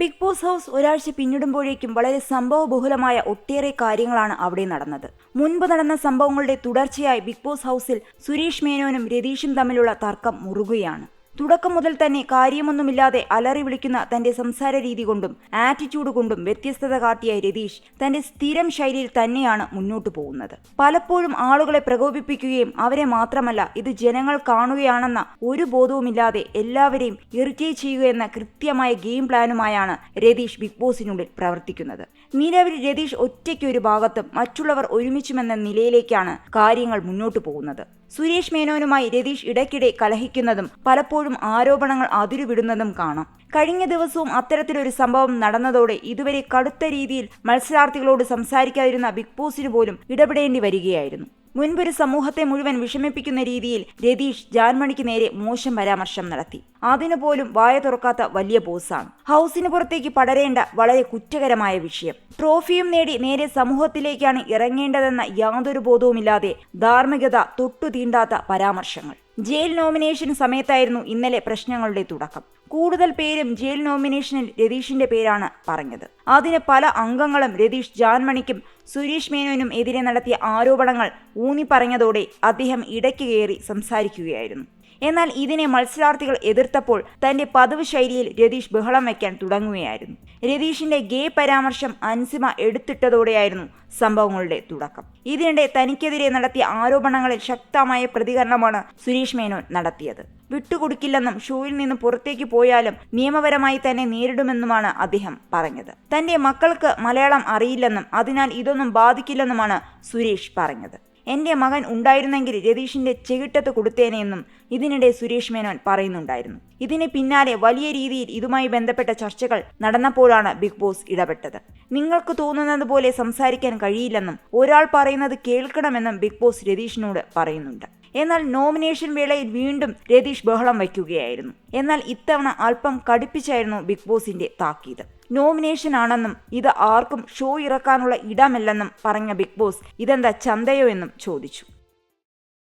Big boss house ഒരാഴ്ച പിന്നിടുമ്പോഴേക്കും വളരെ സംഭവബഹുലമായ ഒട്ടേറെ കാര്യങ്ങളാണ് അവിടെ നടന്നത്. മുൻപ് നടന്ന സംഭവങ്ങളുടെ തുടർച്ചയായി ബിഗ് ബോസ് ഹൗസിൽ സുരേഷ് മേനോനും രതീഷും തമ്മിലുള്ള തർക്കം മുറുകുകയാണ്. തുടക്കം മുതൽ തന്നെ കാര്യമൊന്നുമില്ലാതെ അലറി വിളിക്കുന്ന തന്റെ സംസാര രീതി കൊണ്ടും ആറ്റിറ്റ്യൂഡ് കൊണ്ടും വ്യത്യസ്തത കാട്ടിയ രതീഷ് തന്റെ സ്ഥിരം ശൈലിയിൽ തന്നെയാണ് മുന്നോട്ടു പോകുന്നത്. പലപ്പോഴും ആളുകളെ പ്രകോപിപ്പിക്കുകയും അവരെ മാത്രമല്ല ഇത് ജനങ്ങൾ കാണുകയാണെന്ന ഒരു ബോധവുമില്ലാതെ എല്ലാവരെയും ഇറിറ്റേറ്റ് ചെയ്യുകയെന്ന കൃത്യമായ ഗെയിം പ്ലാനുമായാണ് രതീഷ് ബിഗ് ബോസിനുള്ളിൽ പ്രവർത്തിക്കുന്നത്. നിലവിൽ രതീഷ് ഒറ്റയ്ക്ക് ഒരു ഭാഗത്തും മറ്റുള്ളവർ ഒരുമിച്ചുമെന്ന നിലയിലേക്കാണ് കാര്യങ്ങൾ മുന്നോട്ടു പോകുന്നത്. സുരേഷ് മേനോനുമായി രതീഷ് ഇടയ്ക്കിടെ കലഹിക്കുന്നതും പലപ്പോഴും ആരോപണങ്ങൾ അതിരുവിടുന്നതും കാണാം. കഴിഞ്ഞ ദിവസവും അത്തരത്തിലൊരു സംഭവം നടന്നതോടെ ഇതുവരെ കടുത്ത രീതിയിൽ മത്സരാർത്ഥികളോട് സംസാരിക്കാതിരുന്ന ബിഗ് ബോസിന് പോലും ഇടപെടേണ്ടി വരികയായിരുന്നു. മുൻപൊരു സമൂഹത്തെ മുഴുവൻ വിഷമിപ്പിക്കുന്ന രീതിയിൽ രതീഷ് ജാൻമണിക്ക് നേരെ മോശം പരാമർശം നടത്തി. അതിനു പോലും വായ തുറക്കാത്ത വലിയ ബോസാണ്. ഹൗസിന് പുറത്തേക്ക് പടരേണ്ട വളരെ കുറ്റകരമായ വിഷയം. ട്രോഫിയും നേടി നേരെ സമൂഹത്തിലേക്കാണ് ഇറങ്ങേണ്ടതെന്ന യാതൊരു ബോധവുമില്ലാതെ ധാർമ്മികത തൊട്ടു തീണ്ടാത്ത പരാമർശങ്ങൾ. ജയിൽ നോമിനേഷൻ സമയത്തായിരുന്നു ഇന്നലെ പ്രശ്നങ്ങളുടെ തുടക്കം. കൂടുതൽ പേരും ജയിൽ നോമിനേഷനിൽ രതീഷിന്റെ പേരാണ് പറഞ്ഞത്. അതിന് പല അംഗങ്ങളും രതീഷ് ജാൻമണിക്കും സുരേഷ് മേനോനും എതിരെ നടത്തിയ ആരോപണങ്ങൾ ഊന്നിപ്പറഞ്ഞതോടെ അദ്ദേഹം ഇടയ്ക്ക് കയറി സംസാരിക്കുകയായിരുന്നു. എന്നാൽ ഇതിനെ മത്സരാർത്ഥികൾ എതിർത്തപ്പോൾ തന്റെ പതിവ് ശൈലിയിൽ രതീഷ് ബഹളം വയ്ക്കാൻ തുടങ്ങുകയായിരുന്നു. രതീഷിന്റെ ഗേ പരാമർശം അൻസിമ എടുത്തിട്ടതോടെയായിരുന്നു സംഭവങ്ങളുടെ തുടക്കം. ഇതിനിടെ തനിക്കെതിരെ നടത്തിയ ആരോപണങ്ങളിൽ ശക്തമായ പ്രതികരണമാണ് സുരേഷ് മേനോൻ നടത്തിയത്. വിട്ടുകൊടുക്കില്ലെന്നും ഷോയിൽ നിന്ന് പുറത്തേക്ക് പോയാലും നിയമപരമായി തന്നെ നേരിടുമെന്നുമാണ് അദ്ദേഹം പറഞ്ഞത്. തന്റെ മക്കൾക്ക് മലയാളം അറിയില്ലെന്നും അതിനാൽ ഇതൊന്നും ബാധിക്കില്ലെന്നുമാണ് സുരേഷ് പറഞ്ഞത്. എന്റെ മകൻ ഉണ്ടായിരുന്നെങ്കിൽ രതീഷിന്റെ ചെകിട്ടത്ത് കൊടുത്തേനെയെന്നും ഇതിനിടെ സുരേഷ് മേനോൻ പറയുന്നുണ്ടായിരുന്നു. ഇതിന് പിന്നാലെ വലിയ രീതിയിൽ ഇതുമായി ബന്ധപ്പെട്ട ചർച്ചകൾ നടന്നപ്പോഴാണ് ബിഗ് ബോസ് ഇടപെട്ടത്. നിങ്ങൾക്ക് തോന്നുന്നത് പോലെ സംസാരിക്കാൻ കഴിയില്ലെന്നും ഒരാൾ പറയുന്നത് കേൾക്കണമെന്നും ബിഗ് ബോസ് രതീഷിനോട് പറയുന്നുണ്ട്. എന്നാൽ നോമിനേഷൻ വേളയിൽ വീണ്ടും രതീഷ് ബഹളം വയ്ക്കുകയായിരുന്നു. എന്നാൽ ഇത്തവണ അല്പം കടുപ്പിച്ചായിരുന്നു ബിഗ് ബോസിന്റെ താക്കീത്. നോമിനേഷൻ ആണെന്നും ഇത് ആർക്കും ഷോ ഇറക്കാനുള്ള ഇടമല്ലെന്നും പറഞ്ഞ ബിഗ് ബോസ് ഇതെന്താ ചന്തയോ എന്നും ചോദിച്ചു.